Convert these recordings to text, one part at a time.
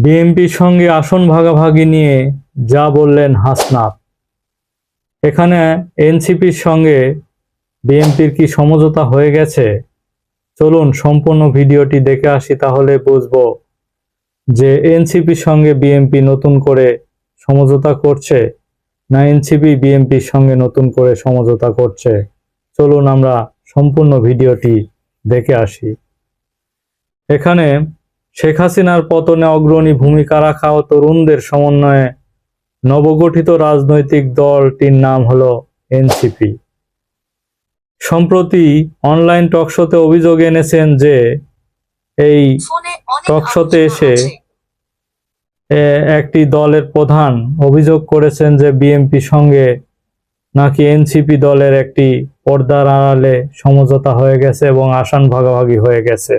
বিএনপির সঙ্গে আসন ভাগাভাগি নিয়ে যা বললেন হাসনাত। এখানে এনসিপির সঙ্গে বিএনপির কি সমঝোতা হয়ে গেছে? চলুন সম্পূর্ণ ভিডিওটি দেখে আসি, তাহলে বুঝব যে এনসিপির সঙ্গে বিএনপি নতুন করে সমঝোতা করছে না এনসিপি বিএনপির সঙ্গে নতুন করে সমঝোতা করছে? চলুন আমরা সম্পূর্ণ ভিডিওটি দেখে আসি। এখানে শেখ হাসিনার পতনে অগ্রণী ভূমিকা রাখা ও তরুণদের সমন্বয়ে নবগঠিত রাজনৈতিক দলটির নাম হলো এনসিপি। সম্প্রতি অনলাইন টকশোতে অভিযোগ এনেছেন যে এই টকশোতে এসে একটি দলের প্রধান অভিযোগ করেছেন যে বিএনপি সঙ্গে নাকি এনসিপি দলের একটি পর্দার আড়ালে সমঝোতা হয়ে গেছে এবং আসান ভাগাভাগি হয়ে গেছে।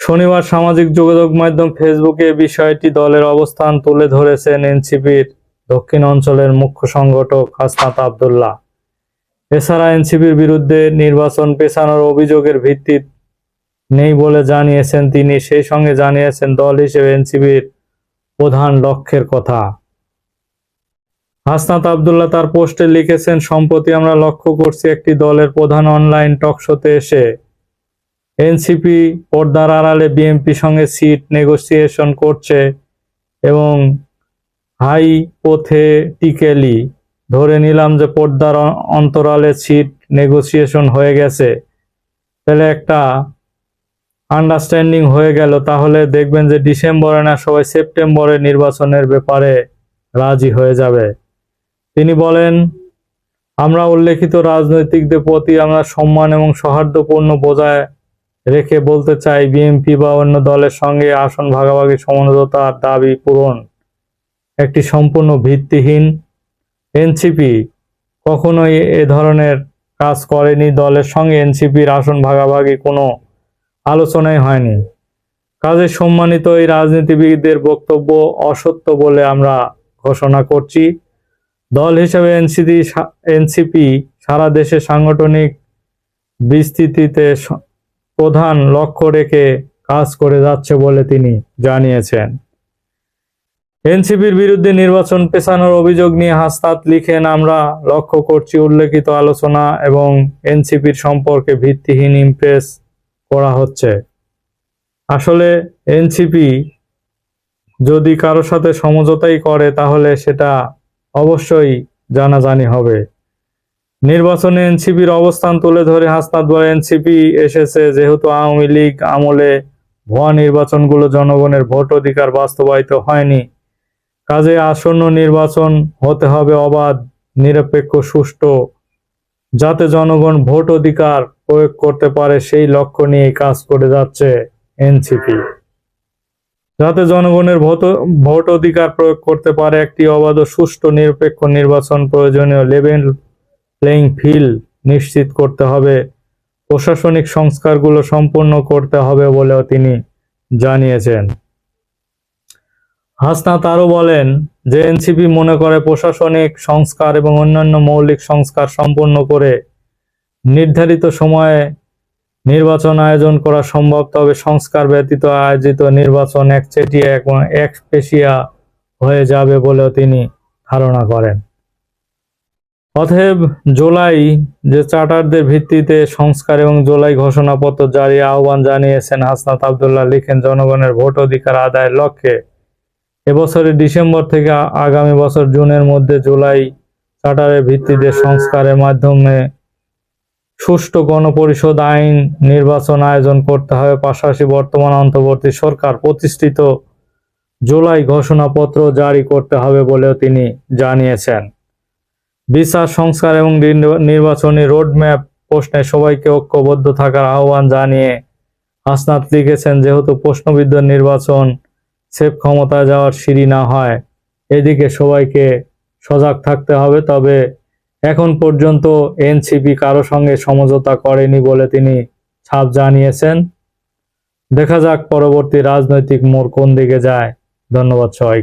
শনিবার সামাজিক যোগাযোগ মাধ্যম ফেসবুকে বিষয়টি দলের অবস্থান তুলে ধরেছেন এনসিপির দক্ষিণ অঞ্চলের মুখ্য সংগঠক হাসনাত আবদুল্লাহ। এছাড়া এনসিপির বিরুদ্ধে নির্বাচন পেছানোর অভিযোগের ভিত্তি নেই বলে জানিয়েছেন তিনি। সেই সঙ্গে জানিয়েছেন দল হিসেবে এনসিপির প্রধান লক্ষ্যের কথা। হাসনাত আবদুল্লাহ তার পোস্টে লিখেছেন, সম্প্রতি আমরা লক্ষ্য করছি একটি দলের প্রধান অনলাইন টকশোতে এসে এনসিপি পর্দার আড়ালে বিএনপি সঙ্গে সিট নেগোসিয়েশন করছে এবং হাইপোথেটিক্যালি ধরে নিলাম যে পর্দার অন্তরালে সিট নেগোসিয়েশন হয়ে গেছে। তাহলে একটা আন্ডারস্ট্যান্ডিং হয়ে গেল। তাহলে দেখবেন যে ডিসেম্বরে না, সবাই সেপ্টেম্বরে নির্বাচনের ব্যাপারে রাজি হয়ে যাবে। তিনি বলেন, আমরা উল্লেখিত রাজনৈতিকদের প্রতি আমরা সম্মান এবং সৌহার্দ্যপূর্ণ বজায় রেখে বলতে চাই বিএনপি বা অন্য দলের সঙ্গে আসন ভাগাভাগি সমঝোতার দাবি পূরণ। একটি সম্পূর্ণ ভিত্তিহীন এনসিপি কখনোই এ ধরনের কাজ করেনি। দলের সঙ্গে এনসিপির আসন ভাগাভাগি কোনো আলোচনাই হয়নি। কাজে সম্মানিত এই রাজনীতিবিদদের বক্তব্য অসত্য বলে আমরা ঘোষণা করছি। দল হিসেবে এনসিপি এনসিপি সারা দেশে সাংগঠনিক বিস্তৃতিতে প্রধান লক্ষ্য রেখে কাজ করে যাচ্ছে বলে তিনি জানিয়েছেন। এনসিপির বিরুদ্ধে নির্বাচন পেছানোর অভিযোগ নিয়ে হাসনাত লিখেন আমরা লক্ষ্য করছি উল্লেখিত আলোচনা এবং এনসিপির সম্পর্কে ভিত্তিহীন ইমপ্রেস করা হচ্ছে। আসলে এনসিপি যদি কারোর সাথে সমঝোতাই করে তাহলে সেটা অবশ্যই জানাজানি হবে। নির্বাচনে এনসিপির অবস্থান তুলে ধরে হাসনাত বলে এনসিপি এসেছে। যেহেতু আওয়ামী লীগ আমলে ভুয়া নির্বাচনগুলো জনগণের ভোট অধিকার বাস্তবায়িত হয়নি। কাজে আসন্ন নির্বাচন হতে হবে অবাধ, নিরপেক্ষ, সুষ্ঠু। যাতে জনগণ ভোট অধিকার প্রয়োগ করতে পারে, সেই লক্ষ্য নিয়ে কাজ করে যাচ্ছে এনসিপি। যাতে জনগণের ভোট ভোট অধিকার প্রয়োগ করতে পারে, একটি অবাধ, সুষ্ঠু, নিরপেক্ষ নির্বাচন প্রয়োজনীয় লেভেল প্লেইং ফিল্ড নিশ্চিত করতে হবে। প্রশাসনিক সংস্কারগুলো সম্পূর্ণ করতে হবে বলেও তিনি জানিয়েছেন। হাসনাত আরও বলেন যে এনসিপি মনে করে প্রশাসনিক সংস্কার এবং অন্যান্য মৌলিক সংস্কার সম্পন্ন করে নির্ধারিত সময়ে নির্বাচন আয়োজন করা সম্ভব, তবে সংস্কার ব্যতীত আয়োজিত নির্বাচন একচেটিয়া এবং একপেশিয়া হয়ে যাবে বলেও তিনি ধারণা করেন। অতএব জুলাই যে চার্টারদের ভিত্তিতে সংস্কার এবং জুলাই ঘোষণাপত্র জারি আহ্বান জানিয়েছেন হাসনাত আবদুল্লাহ লিখেন, জনগণের ভোট অধিকার আদায়ের লক্ষ্যে। এবছরের ডিসেম্বর থেকে আগামী বছর জুনের মধ্যে জুলাই চার্টারের ভিত্তিতে সংস্কারের মাধ্যমে সুষ্ঠু গণপরিষদ আইন নির্বাচন আয়োজন করতে হবে। পাশাপাশি বর্তমান অন্তর্বর্তী সরকার প্রতিষ্ঠিত জুলাই ঘোষণাপত্র জারি করতে হবে বলেও তিনি জানিয়েছেন। বিচার, সংস্কার এবং নির্বা- নির্বাচনী রোডম্যাপ প্রশ্নে সবাইকে ঐক্যবদ্ধ থাকার আহ্বান জানিয়ে হাসনাত লিখেছেন, যেহেতু প্রশ্নবিদ্ধ নির্বাচন, সেফ ক্ষমতায় যাওয়ার সিঁড়ি না হয়, এদিকে সবাইকে সজাগ থাকতে হবে। তবে এখন পর্যন্ত এনসিপি কারও সঙ্গে সমঝোতা করেনি বলে তিনি ছাপ জানিয়েছেন। দেখা যাক পরবর্তী রাজনৈতিক মোড় কোন দিকে যায়। ধন্যবাদ সবাই